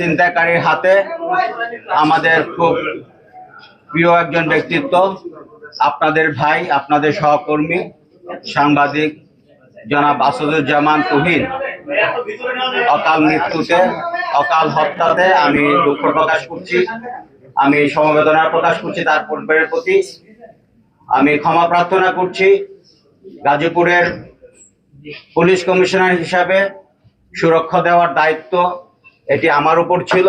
চিন্তাকারীর হাতে আমাদের খুব প্রিয় একজন ব্যক্তিত্ব, আপনাদের ভাই, আপনাদের সহকর্মী, সাংবাদিক জনাব আসাদুজ্জামান তুহিন। অকাল মৃত্যুতে, অকাল হত্যাতে আমি দুঃখ প্রকাশ করছি। আমি সমবেদনা প্রকাশ করছি তার পরিবারের প্রতি। আমি ক্ষমা প্রার্থনা করছি গাজীপুরের পুলিশ কমিশনার হিসাবে সুরক্ষা দেওয়ার দায়িত্ব এটি আমার উপর ছিল।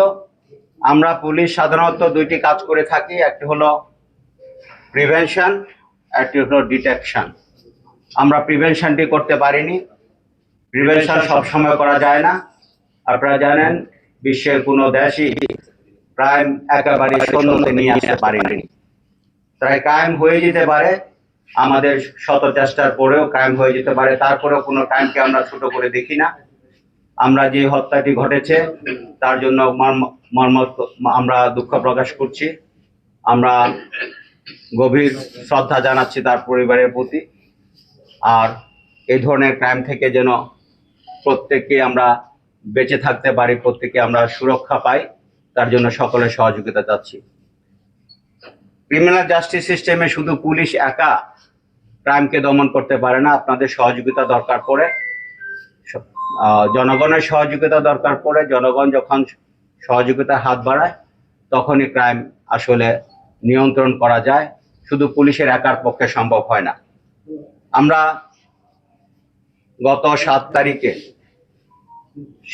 আমরা পুলিশ সাধারণত দুইটি কাজ করে থাকি। একটি হলো প্রিভেনশন একটি হলো ডিটেকশন আমরা প্রিভেনশনটি করতে পারিনি। প্রিভেনশন সবসময় করা যায় না। আপনারা জানেন বিশ্বের কোনো দেশই ক্রাইম একেবারে শূন্যতে নিয়ে আসতে পারেনি। তাই ক্রাইম হয়ে যেতে পারে। আমাদের শত চেষ্টার পরেও ক্রাইম হয়ে যেতে পারে। তারপরেও কোনো ক্রাইমকে আমরা ছোট করে দেখি না। আমরা যে হত্যাটি ঘটেছে, তার জন্য আমরা দুঃখ প্রকাশ করছি। আমরা গভীর শ্রদ্ধা জানাচ্ছি তার পরিবারের প্রতি। আর এই ধরনের ক্রাইম থেকে যেন প্রত্যেককে আমরা বেঁচে থাকতে পারি প্রত্যেকে আমরা সুরক্ষা পাই, তার জন্য সকলের সহযোগিতা চাচ্ছি। ক্রিমিনাল জাস্টিস সিস্টেমে শুধু পুলিশ একা ক্রাইমকে দমন করতে পারে না, আপনাদের সহযোগিতা দরকার পড়ে। জনগণের সহযোগিতা দরকার পড়ে, জনগণ যখন সহযোগিতার হাত বাড়ায়, তখনই ক্রাইম আসলে নিয়ন্ত্রণ করা যায়। শুধু পুলিশের একার পক্ষে সম্ভব হয় না। আমরা গত সাত তারিখে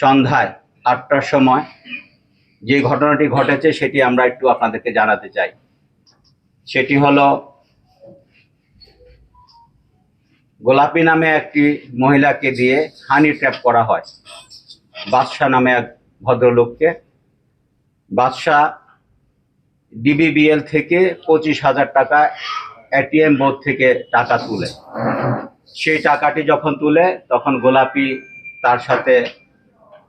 সন্ধ্যায় আটটার সময় যে ঘটনাটি ঘটেছে, সেটি আমরা একটু আপনাদেরকে জানাতে চাই। সেটি হলো গোলাপি নামে একটি মহিলাকে দিয়ে হানি ট্র্যাপ করা হয়। বাদশাহ নামে এক ভদ্রলোককে। বাদশাহ ডিবিবিএল থেকে পঁচিশ হাজার টাকা এটিএম বোর্ড থেকে টাকা তুলে। সেই টাকাটি যখন তুলে, তখন গোলাপি তার সাথে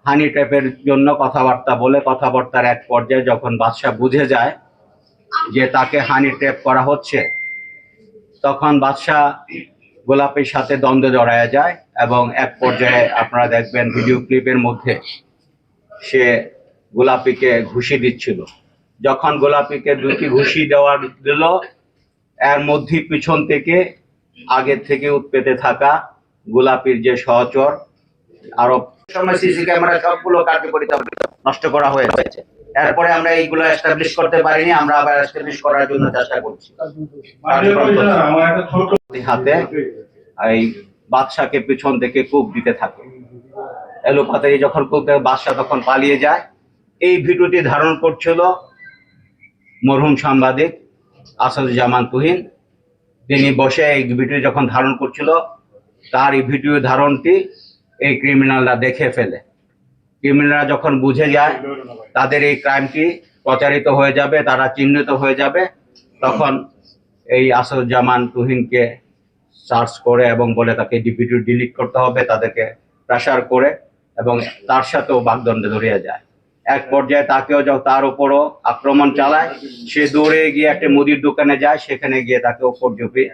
হানি ট্র্যাপের জন্য কথাবার্তা বলে, কথাবার্তার এক পর্যায়ে যখন বাদশাহ বুঝে যায় যে তাকে হানি ট্র্যাপ করা হচ্ছে, তখন বাদশাহ গোলাপের সাথে দ্বন্দ্ব জড়ায় যায় এবং এক পর্যায়ে আপনারা দেখবেন ভিডিও ক্লিপের মধ্যে সে গোলাপিকে ঘুষি দিচ্ছিল। যখন গোলাপিকে দুটি ঘুষি দেওয়ার দিল, এর মধ্যে পিছন থেকে আগের থেকে উৎপেতে থাকা গোলাপির যে সহচর, আরও সময় সিসি ক্যামেরা সবগুলো কার্যকরিতা নষ্ট করা হয়েছে। এরপরে আমরা এইগুলো এস্টাবলিশ করতে পারিনি আমরা আবার এস্টাবলিশ করার জন্য চেষ্টা করছি। হাতে এই বাদশাকে পিছন থেকে কূপ দিতে থাকে। এলোপাতারি যখন কূপ দেয়, বাদশা তখন পালিয়ে যায়। এই ভিডিওটি ধারণ করছিল মরহুম সাংবাদিক আসাদুজ্জামান তুহিন। তিনি বসে এই ভিডিও যখন ধারণ করছিল তার এই ভিডিও ধারণটি এই ক্রিমিনালরা দেখে ফেলে। ক্রিমিনালরা যখন বুঝে যায় তাদের এই ক্রাইমটি প্রচারিত হয়ে যাবে, তারা চিহ্নিত হয়ে যাবে, তখন এই আসাদুজ্জামান তুহিনকে সার্চ করে এবং বলে তাকে ডিপিটি ডিলিট করতে হবে, তাদেরকে প্রেশার করে এবং তার সাথেও বাগদণ্ডে ধরিয়ে যায়। এক পর্যায়ে তাকেও যখন তার উপরও আক্রমণ চালায়, সে দৌড়ে গিয়ে একটা মুদির দোকানে যায়, সেখানে গিয়ে তাকে উপর ঝুঁপিয়ে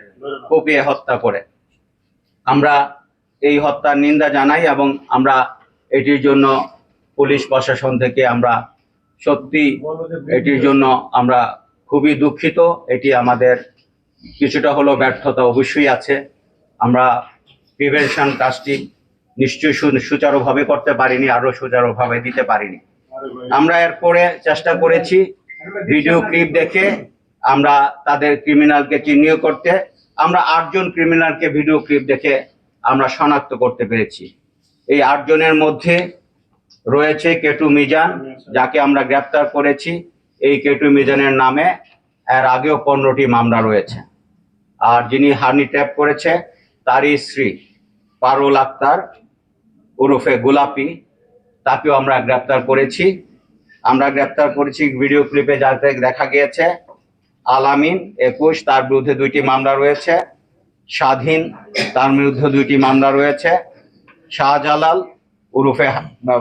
কুপিয়ে হত্যা করে। আমরা এই হত্যার নিন্দা জানাই এবং আমরা এটির জন্য পুলিশ প্রশাসন থেকে আমরা সত্যি এটির জন্য আমরা খুবই দুঃখিত। এটি আমাদের কিছুটা হলো ব্যর্থতা অবশ্যই আছে। আমরা প্রিভেনশন কাজটি নিশ্চয়ই সুচারুভাবে করতে পারিনি আরও সুচারুভাবে দিতে পারিনি। আমরা এরপরে চেষ্টা করেছি ভিডিও ক্লিপ দেখে আমরা তাদের ক্রিমিনালকে চিহ্নিত করতে। আমরা আটজন ক্রিমিনালকে ভিডিও ক্লিপ দেখে আমরা শনাক্ত করতে পেরেছি। এই আটজনের মধ্যে রয়েছে কেটু মিজান, যাকে আমরা গ্রেপ্তার করেছি। এই কেটু মিজানের নামে এর আগেও পনেরোটি মামলা রয়েছে। আর যিনি হানি ট্যাপ করেছে, তারই স্ত্রী পারুল আক্তার ওরফে গোলাপি, তাকেও আমরা গ্রেপ্তার করেছি। আমরা গ্রেপ্তার করেছি ভিডিও ক্লিপে যাতে দেখা গিয়েছে আলামিন একুশ, তার বিরুদ্ধে দুইটি মামলা রয়েছে। স্বাধীন, তার বিরুদ্ধে দুইটি মামলা রয়েছে। শাহজালাল বা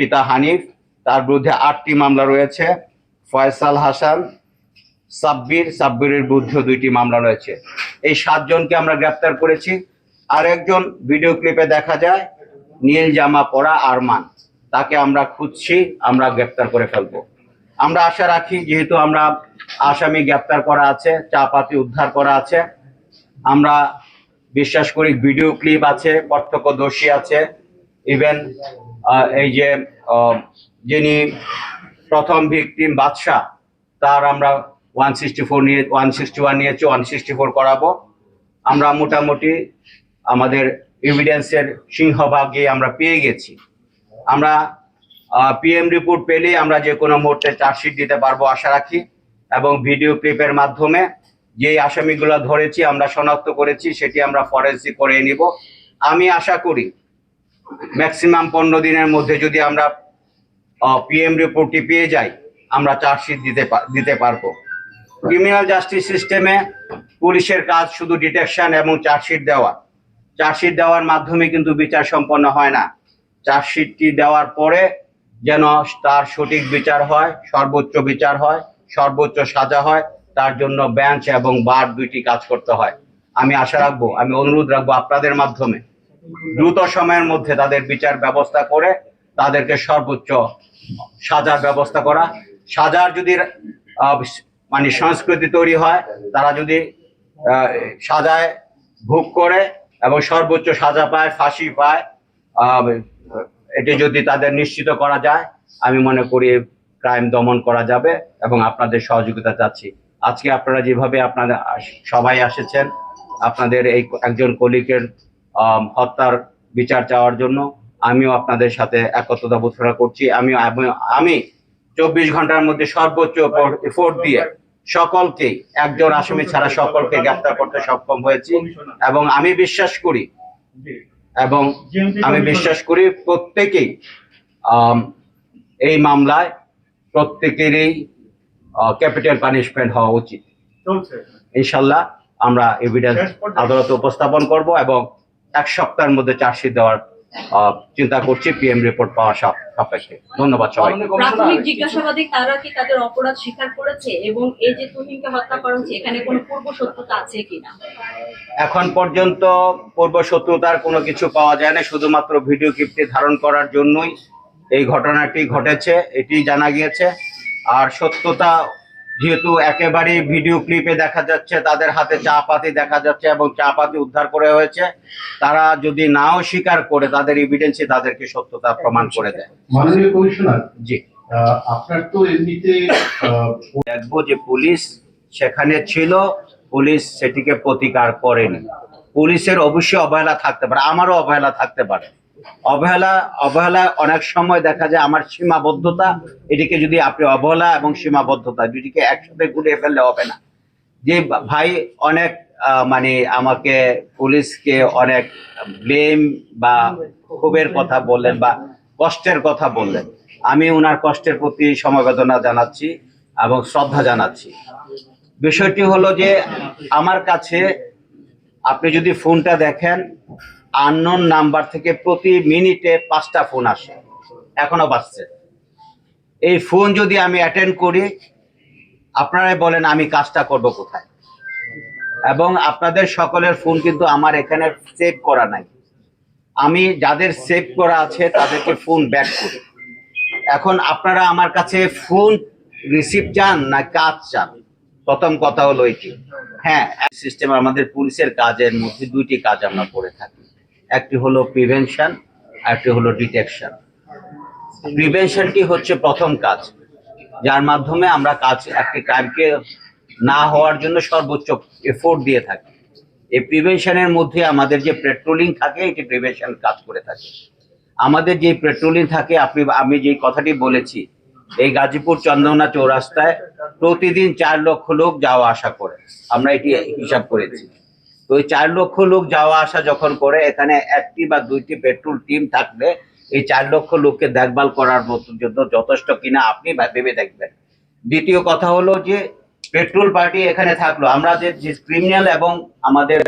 পিতা হানিফ, তার বিরুদ্ধে আটটি মামলা রয়েছে। ফয়সাল হাসান, সাব্বির, সাব্বিরের বিরুদ্ধে দুইটি মামলা রয়েছে। এই সাতজনকে আমরা গ্রেপ্তার করেছি। আর একজন ভিডিও ক্লিপে দেখা যায়, নীল জামা পরা আরমান। তাকে আমরা খুঁজছি, আমরা গ্রেপ্তার করে ফেলব। আমরা আশা রাখি, যেহেতু আমরা আসামি গ্রেপ্তার করা আছে, চাপাতি উদ্ধার করা আছে, আমরা বিশ্বাস করি ভিডিও ক্লিপ আছে প্রত্যক্ষদর্শী আছে, ইভেন এই যে যিনি প্রথম ভিকটিম বাদশাহ, তার আমরা ওয়ান সিক্সটি ফোর নিয়ে ওয়ান সিক্সটি ওয়ান নিয়েছি ওয়ান সিক্সটি ফোর করাবো। আমরা মোটামুটি আমাদের এভিডেন্সের সিংহভাগে আমরা পেয়ে গেছি। আমরা পিএম রিপোর্ট পেলে আমরা যে কোনো মুহূর্তে চার্জশিট দিতে পারব, আশা রাখি। এবং ভিডিও ক্লিপের মাধ্যমে যেই আসামিগুলো ধরেছি, আমরা শনাক্ত করেছি, সেটি আমরা ফরেন্সিক করে নিব। আমি আশা করি ম্যাক্সিমাম পনেরো দিনের মধ্যে যদি আমরা পিএম রিপোর্টটি পেয়ে যাই, আমরা চার্জশিট দিতে দিতে পারব। ক্রিমিনাল জাস্টিস সিস্টেমে পুলিশের কাজ শুধু ডিটেকশন এবং চার্জশিট দেওয়া। চার্জশিট দেওয়ার মাধ্যমে কিন্তু বিচার সম্পন্ন হয় না। চার্জশিটটি দেওয়ার পরে যেন তার সঠিক বিচার হয়, সর্বোচ্চ বিচার হয়, সর্বোচ্চ সাজা হয়, তার জন্য বেঞ্চ এবং বার দুইটি কাজ করতে হয়। আমি আশা রাখব, আমি অনুরোধ রাখব আপনাদের মাধ্যমে। দ্রুত সময়ের মধ্যে তাদের বিচার ব্যবস্থা করে তাদেরকে সর্বোচ্চ সাজার ব্যবস্থা করা। সাজার যদি মানে সংস্কৃতি তৈরি হয়, তারা যদি সাজায়, ভোগ করে এবং সর্বোচ্চ সাজা পায়, ফাঁসি পায় এটি যদি তাদের নিশ্চিত করা যায়, আমি মনে করি ক্রাইম দমন করা যাবে এবং আপনাদের সহযোগিতা চাচ্ছি। আজকে আপনারা যেভাবে আপনারা সবাই এসেছেন, আপনাদের এই একজন কলিকের হত্যার বিচার চাওয়ার জন্য আমিও আপনাদের সাথে একত্রতা বোধনা করছি। আমি আমি চব্বিশ ঘণ্টার মধ্যে সর্বোচ্চ এফোর্ট দিয়ে সকলকে একজন আসামি ছাড়া সকলকে গ্রেফতার করতে সক্ষম হয়েছি এবং আমি বিশ্বাস করি এবং আমি বিশ্বাস করি প্রত্যেকেই এই মামলায় প্রত্যেকেরই ক্যাপিটাল পানিশমেন্ট হওয়া উচিত। ইনশাল্লাহ আমরা এভিডেন্স আদালতে উপস্থাপন করব এবং এক সপ্তাহের মধ্যে চার্জশিট দেওয়ার আহ, চিন্তা করছি পিএম রিপোর্ট পাওয়া সাপ- সাপেক্ষে। ধন্যবাদ সবাই প্রাথমিক জিজ্ঞাসাবাদে তারা কি তাদের অপরাধ স্বীকার করেছে এবং এই যে তুহিনকে হত্যা করা হচ্ছে এখানে কোনো পূর্ব সত্যতা আছে কিনা? এখন পর্যন্ত পূর্ব শত্রুতার কোনো কিছু পাওয়া যায় না শুধুমাত্র ভিডিও ক্লিপটি ধারণ করার জন্যই এই ঘটনাটি ঘটেছে এটি জানা গিয়েছে। আর সত্যতা যেহেতু একেবারে ভিডিও ক্লিপে দেখা যাচ্ছে তাদের হাতে চা পাতি দেখা যাচ্ছে এবং চা পাতি উদ্ধার করে হয়েছে। তারা যদি নাও স্বীকার করে তাদের এভিডেন্সই তাদেরকে সত্যতা প্রমাণ করে দেয়। মাননীয় কমিশনার জি। আপনার তো এমনিতে দেখব যে পুলিশ সেখানে ছিল পুলিশ সেটিকে প্রতিকার করেনি। পুলিশের অবশ্যই অবহেলা থাকতে পারে আমারও অবহেলা থাকতে পারে। অবহেলা অবহেলা অনেক সময় দেখা যায় আমার সীমাবদ্ধতা, এটিকে যদি আপনি অবহেলা এবং সীমাবদ্ধতা দুটিকে একসাথে গুলিয়ে ফেললে হবে না। যে ভাই অনেক মানে আমাকে পুলিশকে অনেক ব্লেম বা ক্ষোভের কথা বললেন বা কষ্টের কথা বললেন। আমি ওনার কষ্টের প্রতি সমবেদনা জানাচ্ছি এবং শ্রদ্ধা জানাচ্ছি। বিষয়টি হলো যে আমার কাছে আপনি যদি ফোনটা দেখেন আননোন নাম্বার থেকে প্রতি মিনিটে পাঁচটা ফোন আসে। এখনও বাজছে। এই ফোন যদি আমি অ্যাটেন্ড করি, আপনারাই বলেন আমি কাজটা করব কোথায়। এবং আপনাদের সকলের ফোন কিন্তু আমার এখানে সেভ করা নাই। আমি যাদের সেভ করা আছে, তাদেরকে ফোন ব্যাক করি। এখন আপনারা আমার কাছে ফোন রিসিভ চান না কাজ চান? প্রথম কথা হলো এটি। হ্যাঁ সিস্টেম আমাদের পুলিশের কাজের মধ্যে দুইটি কাজ আমরা করে থাকি। একটি হলো প্রিভেনশন একটি হলো ডিটেকশন প্রিভেনশনটি হচ্ছে প্রথম কাজ, যার মাধ্যমে আমরা কাজ, একটি ক্রাইমকে না হওয়ার জন্য সর্বোচ্চ এফোর্ট দিয়ে থাকি। এই প্রিভেনশনের মধ্যে আমাদের যে পেট্রোলিং থাকে, এটি প্রিভেনশন কাজ করে থাকে। আমাদের যে পেট্রোলিং থাকে, আপনি, আমি যে কথাটি বলেছি, এই গাজীপুর চন্দ্রনা চৌরাস্তায় প্রতিদিন চার লক্ষ লোক যাওয়া আসা করে। আমরা এটি হিসাব করেছি। তো ওই চার লক্ষ লোক যাওয়া আসা যখন করে, এখানে একটি বা দুইটি পেট্রোল টিম থাকলে এই চার লক্ষ লোককে দেখভাল করার মতো জন্য যথেষ্ট কিনা আপনি ভেবে দেখবেন। দ্বিতীয় কথা হলো যে, পেট্রোল পার্টি এখানে থাকল। আমরা যে ক্রিমিনাল এবং আমাদের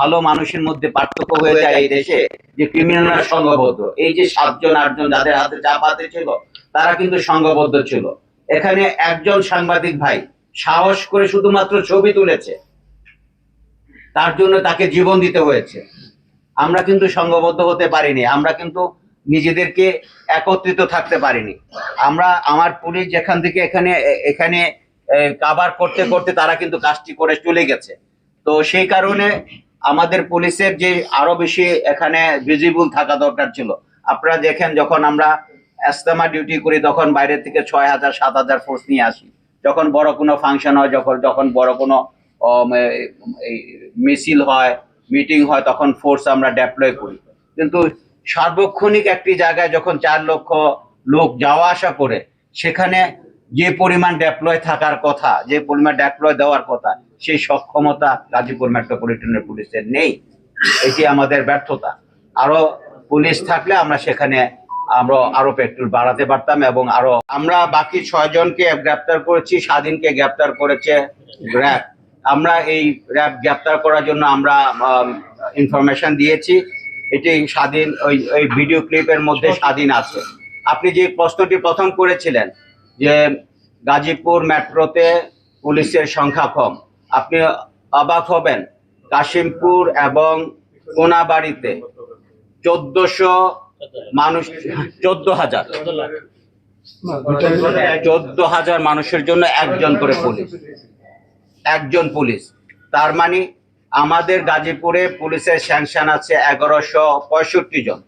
ভালো মানুষের মধ্যে পার্থক্য হয়ে যায় এই দেশে, যে ক্রিমিনালরা সংঘবদ্ধ এই যে সাতজন, আটজন যাদের হাতে চাপ হাতে ছিল, তারা কিন্তু সংঘবদ্ধ ছিল। এখানে একজন সাংবাদিক ভাই সাহস করে শুধুমাত্র ছবি তুলেছে। তার জন্য তাকে জীবন দিতে হয়েছে। আমরা কিন্তু সংঘবদ্ধ হতে পারিনি, আমরা কিন্তু নিজেদেরকে একত্রিত থাকতে পারিনি। আমরা, আমার পুলিশ যেখান থেকে এখানে এখানে কাভার করতে করতে তারা কিন্তু কাজটি করে চলে গেছে। তো সেই কারণে আমাদের পুলিশের যে আরও বেশি এখানে ভিজিবল থাকা দরকার ছিল। আপনারা দেখেন যখন আমরা এস্তেমা ডিউটি করি, তখন বাইরে থেকে ছয় হাজার, সাত হাজার ফোর্স নিয়ে আসি। যখন বড় কোনো ফাংশন হয়, যখন যখন বড় কোনো মিছিল হয়, মিটিং হয়, তখন ফোর্স আমরা ডেপ্লয় করি। কিন্তু সার্বক্ষণিক একটি জায়গায় যখন চার লক্ষ লোক যাওয়া আসা করে, সেখানে যে পরিমাণ ডেপ্লয় থাকার কথা, যে পরিমাণ ডেপ্লয় দেওয়ার কথা, সেই সক্ষমতা গাজীপুর মেট্রোপলিটনের পুলিশের নেই। এটি আমাদের ব্যর্থতা। আরও পুলিশ থাকলে আমরা সেখানে আমরা আরও পেট্রোল বাড়াতে পারতাম এবং আরও আমরা বাকি ছয় জনকে গ্রেপ্তার করেছি, স্বাধীনকে গ্রেপ্তার করেছে র্যাব আমরা এই র্যাব গ্রেপ্তার করার জন্য আমরা ইনফরমেশন দিয়েছি। এটি স্বাধীন ওই ওই ভিডিও ক্লিপের মধ্যে স্বাধীন আছে। আপনি যে প্রশ্নটি প্রথম করেছিলেন যে গাজীপুর মেট্রোতে পুলিশের সংখ্যা কম আপনি অবাক হবেন। কাশিমপুর এবং কোনাবাড়িতে চোদ্দশো মানুষ চোদ্দ হাজার চোদ্দ হাজার মানুষের জন্য একজন করে পুলিশ। একজন পুলিশ। তার মানে আমাদের গাজীপুরে পুলিশের স্যাংশন আছে এগারোশো পঁয়ষট্টি জন।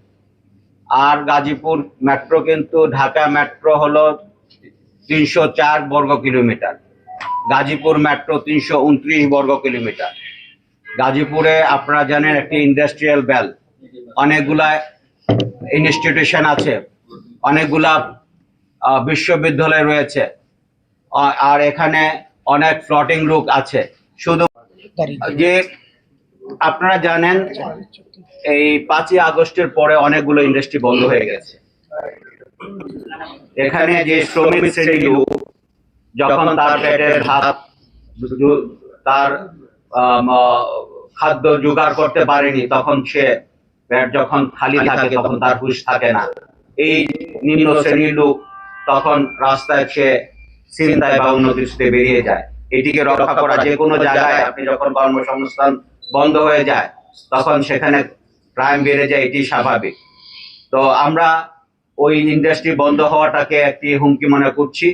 আর গাজীপুর মেট্রো কিন্তু ঢাকা মেট্রো হলো তিনশো চার বর্গ কিলোমিটার। গাজীপুর মেট্রো তিনশো উনত্রিশ বর্গ কিলোমিটার। গাজীপুরে আপনারা জানেন একটি ইন্ডাস্ট্রিয়াল বেল। অনেকগুলা ইনস্টিটিউশন আছে। অনেকগুলা বিশ্ববিদ্যালয় রয়েছে। আর এখানে অনেক ফ্লটিং রুট আছে। শুধু যে আপনারা জানেন এই পাঁচই আগস্টের পরে অনেকগুলো ইন্ডাস্ট্রি বন্ধ হয়ে গেছে। এখানে যে শ্রমিক শ্রেণি লোক যখন তার পেটের ভাত তার খাদ্য জোগাড় করতে পারেনি তখন সে পেট যখন খালি থাকে তখন তার হুশ থাকে না। এই নিম্ন শ্রেণির লোক তখন রাস্তায় সে চিন্তায় বা কিছুতে বেরিয়ে যায়। এটিকে রক্ষা করা যে কোনো জায়গায় আপনি যখন কর্মসংস্থান বন্ধ হয়ে যায়, তখন সেখানে ক্রাইম বেড়ে যায়, এটি স্বাভাবিক। তো আমরা ওই ইন্ডাস্ট্রি বন্ধ হওয়াটাকে একটি হুমকি মনে করছি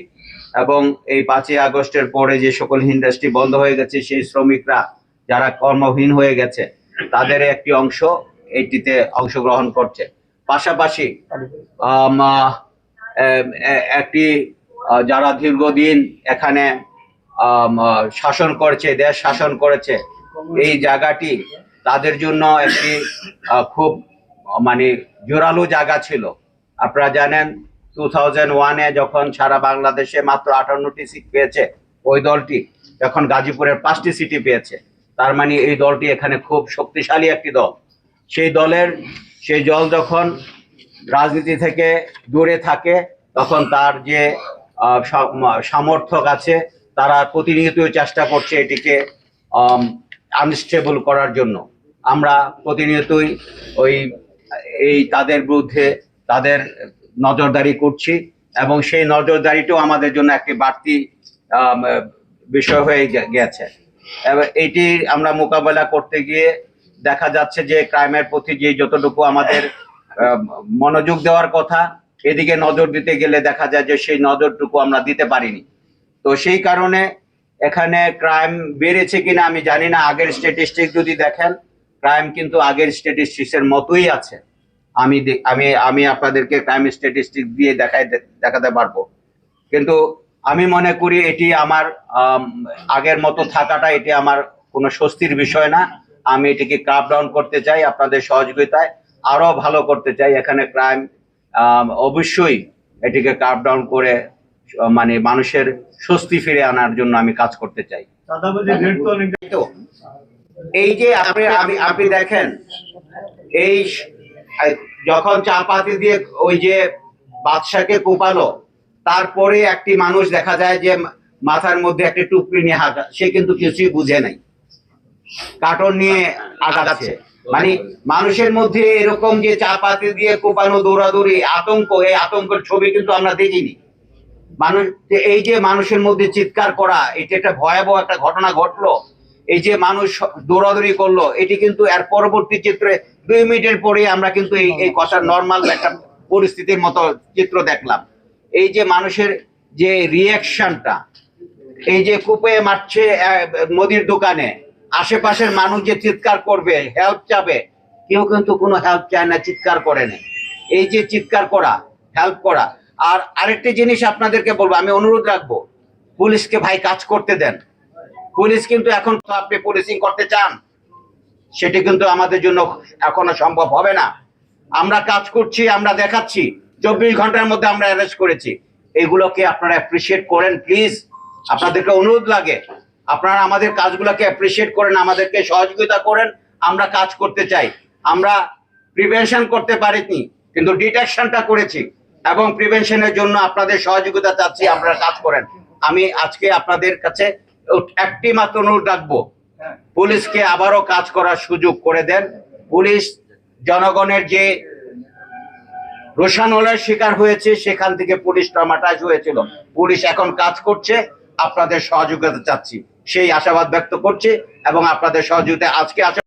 এবং এই পাঁচই আগস্টের পরে যে সকল ইন্ডাস্ট্রি বন্ধ হয়ে গেছে, সেই শ্রমিকরা যারা কর্মহীন হয়ে গেছে, তাদের একটি অংশ এটিতে অংশগ্রহণ করছে। পাশাপাশি একটি যারা দীর্ঘদিন এখানে শাসন করেছে, দেশ শাসন করেছে, এই জায়গাটি তাদের জন্য একটি খুব মানে জোরালো জায়গা ছিল। আপনারা জানেন, টু থাউজেন্ড ওয়ানে যখন সারা বাংলাদেশে মাত্র আটান্নটি সিট পেয়েছে ওই দলটি যখন গাজীপুরের পাঁচটি সিটি পেয়েছে। তার মানে এই দলটি এখানে খুব শক্তিশালী একটি দল। সেই দলের, সেই দল যখন রাজনীতি থেকে দূরে থাকে, তখন তার যে সামর্থক আছে, তারা প্রতিনিয়তই চেষ্টা করছে এটিকে আনস্টেবল করার জন্য। আমরা প্রতিনিয়তই ওই, এই তাদের বিরুদ্ধে তাদের নজরদারি করছি এবং সেই নজরদারিটাও আমাদের জন্য একটি বাড়তি বিষয় হয়ে গেছে। এটি আমরা মোকাবেলা করতে গিয়ে দেখা যাচ্ছে যে ক্রাইমের প্রতি যে যতটুকু আমাদের মনোযোগ দেওয়ার কথা এদিকে নজর দিতে গেলে দেখা যায় যে সেই নজরটুকু আমরা দিতে পারিনি। তো সেই কারণে এখানে ক্রাইম বেড়েছে কিনা আমি জানি না। আগের স্ট্যাটিস্টিক যদি দেখেন ক্রাইম কিন্তু আগের স্ট্যাটিস্টিক্সের মতোই আছে। আমি আমি আমি আপনাদেরকে ক্রাইম স্ট্যাটিস্টিক দিয়ে দেখাই দেখাতে পারব। কিন্তু আমি মনে করি এটি আমার আম, আগের মতো থাকাটা এটি আমার কোনো স্বস্তির বিষয় না। আমি এটিকে কাপ ডাউন করতে চাই আপনাদের সহযোগিতায়। আরও ভালো করতে চাই। এখানে ক্রাইম অবশ্যই এটিকে কাপ ডাউন করে মানে মানুষের স্বস্তি ফিরে আনার জন্য আমি কাজ করতে চাই। এই যে আপনি আপনি আপনি দেখেন এই যখন চা পাতি দিয়ে ওই যে বাদশাকে কোপালো তারপরে একটি মানুষ দেখা যায় যে মাথার মধ্যে একটা টুকরি নিয়ে হাঁটা সে কিন্তু কিছুই বুঝে নাই। কার্টন নিয়ে আগাচ্ছে। মানে মানুষের মধ্যে এরকম যে চা পাতি দিয়ে কোপানো, দৌড়াদৌড়ি, আতঙ্ক, এই আতঙ্কের ছবি কিন্তু আমরা দেখিনি। মানুষ, এই যে মানুষের মধ্যে চিৎকার করা, এটা একটা ভয়াবহ একটা ঘটনা ঘটলো। এই যে মানুষ দৌড়াদৌড়ি করল, এটি কিন্তু এর পরবর্তী চিত্রে দুই মিনিটের পরে আমরা কিন্তু এই এই কথার নর্মাল একটা পরিস্থিতির মতো চিত্র দেখলাম। এই যে মানুষের যে রিয়াকশনটা এই যে কূপে মারছে মুদির দোকানে আশেপাশের মানুষ যে চিৎকার করবে হেল্প চাবে, কেউ কিন্তু কোনো হেল্প চায় না, চিৎকার করে না। এই যে চিৎকার করা হেল্প করা। আর আরেকটি জিনিস আপনাদেরকে বলব, আমি অনুরোধ রাখব, পুলিশকে ভাই কাজ করতে দেন। পুলিশ কিন্তু এখন তো আপনি পুলিশিং করতে চান, সেটি কিন্তু আমাদের জন্য এখনও সম্ভব হবে না। আমরা কাজ করছি, আমরা দেখাচ্ছি, চব্বিশ ঘণ্টার মধ্যে আমরা অ্যারেস্ট করেছি। এগুলোকে আপনারা অ্যাপ্রিসিয়েট করেন প্লিজ আপনাদেরকে অনুরোধ লাগে আপনারা আমাদের কাজগুলোকে অ্যাপ্রিসিয়েট করেন, আমাদেরকে সহযোগিতা করেন, আমরা কাজ করতে চাই। আমরা প্রিভেনশন করতে পারিনি, কিন্তু ডিটেকশনটা করেছি এবং প্রিভেনশনের জন্য আপনাদের সহযোগিতা চাচ্ছি, আপনারা কাজ করেন। আমি আজকে আপনাদের কাছে একটি মাত্র অনুরোধ রাখব, পুলিশকে আবারও কাজ করার সুযোগ করে দেন। পুলিশ জনগণের যে রোশানলের শিকার হয়েছে, সেখান থেকে পুলিশ ট্রমাটাইজ হয়েছিল। পুলিশ এখন কাজ করছে, আপনাদের সহযোগিতা চাচ্ছি। সেই আশাবাদ ব্যক্ত করছে এবং আপনাদের সহযোগিতা আজকে আশা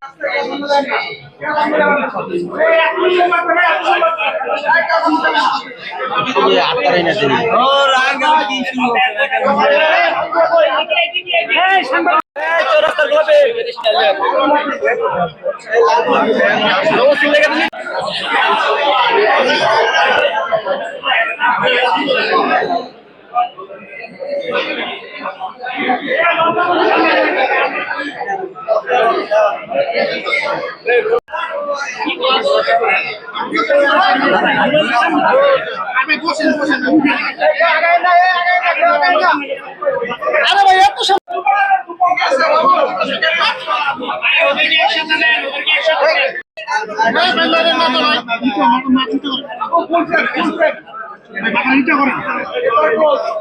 আরে ভাই এত সব মাথা